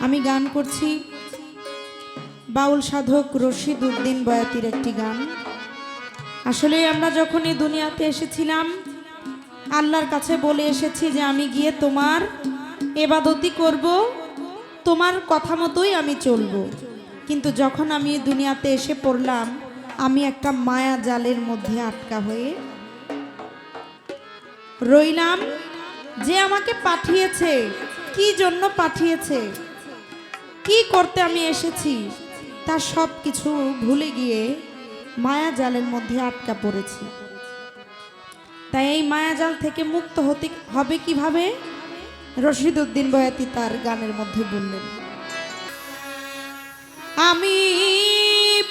আমি গান করছি। বাউল সাধক রশিদ উদ্দিন বয়াতির একটি গান। আসলে আমরা যখন এই দুনিয়াতে এসেছিলাম, আল্লাহর কাছে বলে এসেছি যে আমি গিয়ে তোমার এবাদতি করব, তোমার কথা মতোই আমি চলবো। কিন্তু যখন আমি দুনিয়াতে এসে পড়লাম, আমি একটা মায়া জালের মধ্যে আটকা হয়ে রইলাম যে আমাকে পাঠিয়েছে। কি জন্য পাঠিয়েছে? কি করতে আমি এসেছি? তার সব কিছু ভুলে গিয়ে মায়া জালের মধ্যে আটকা পড়েছি। তাই এই মায়াজাল থেকে মুক্ত হতে হবে কীভাবে? রশিদ উদ্দিন বয়াতি তার গানের মধ্যে বললেন, আমি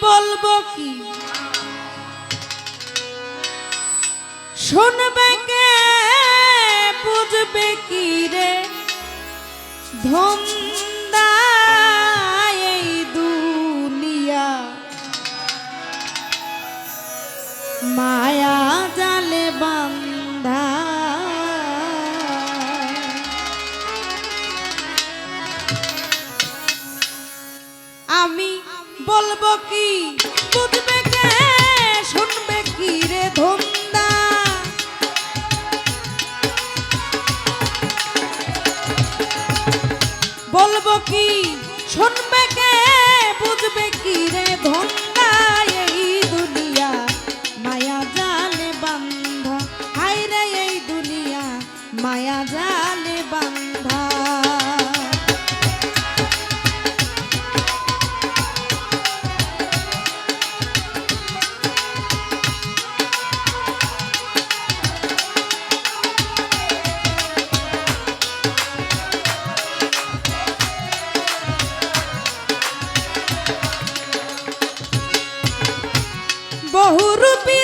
বলব কি? শুনবে কে? বুঝবে কি রে? ধন্দা মায়া জালে বান্ধা। আমি বলব কি, বুঝবে কে, শুনবে কি রে ধন্দা? বলব কি, শুনবে কে, বুঝবে কি রে ধন্দা? বহুরূপী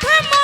come on.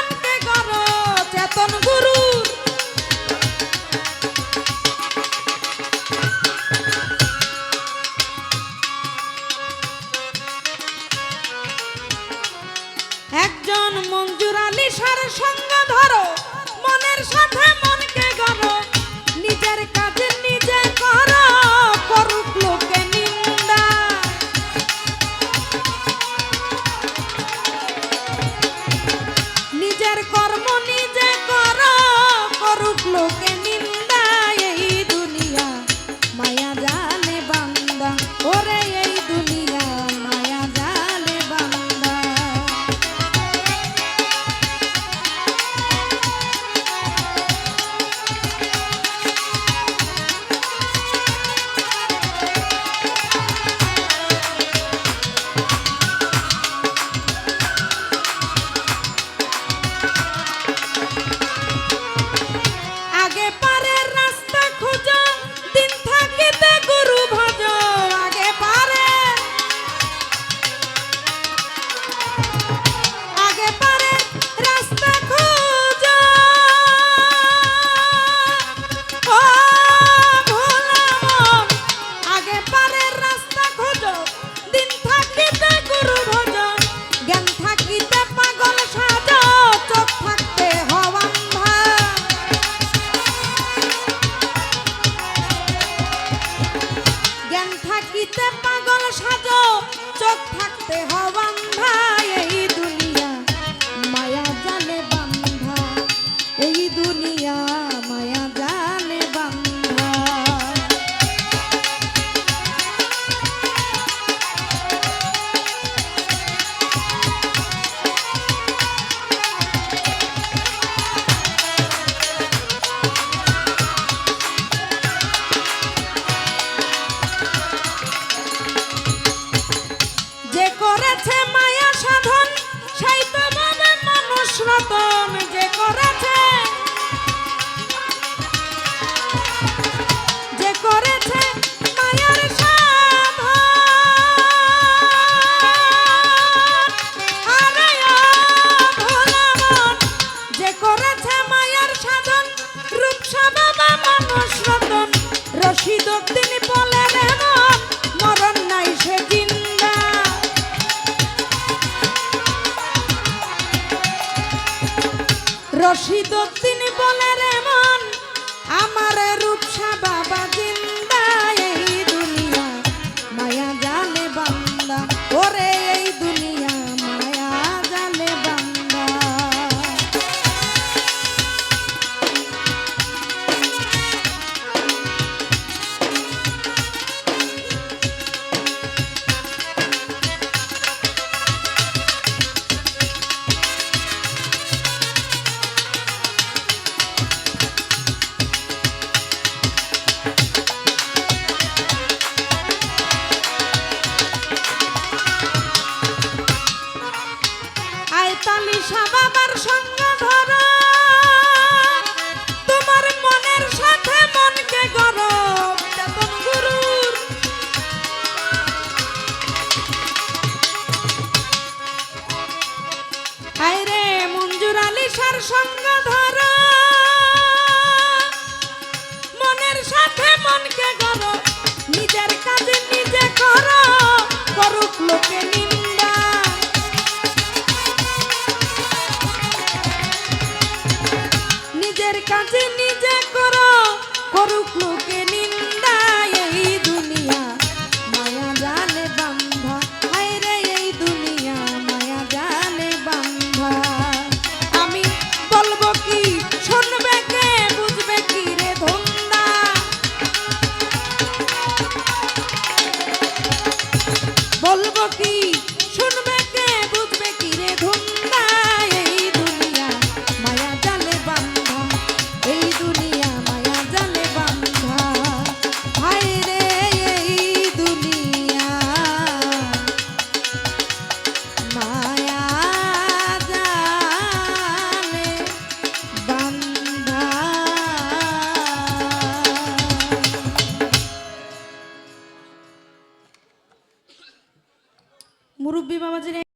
i'm Marshall. বলব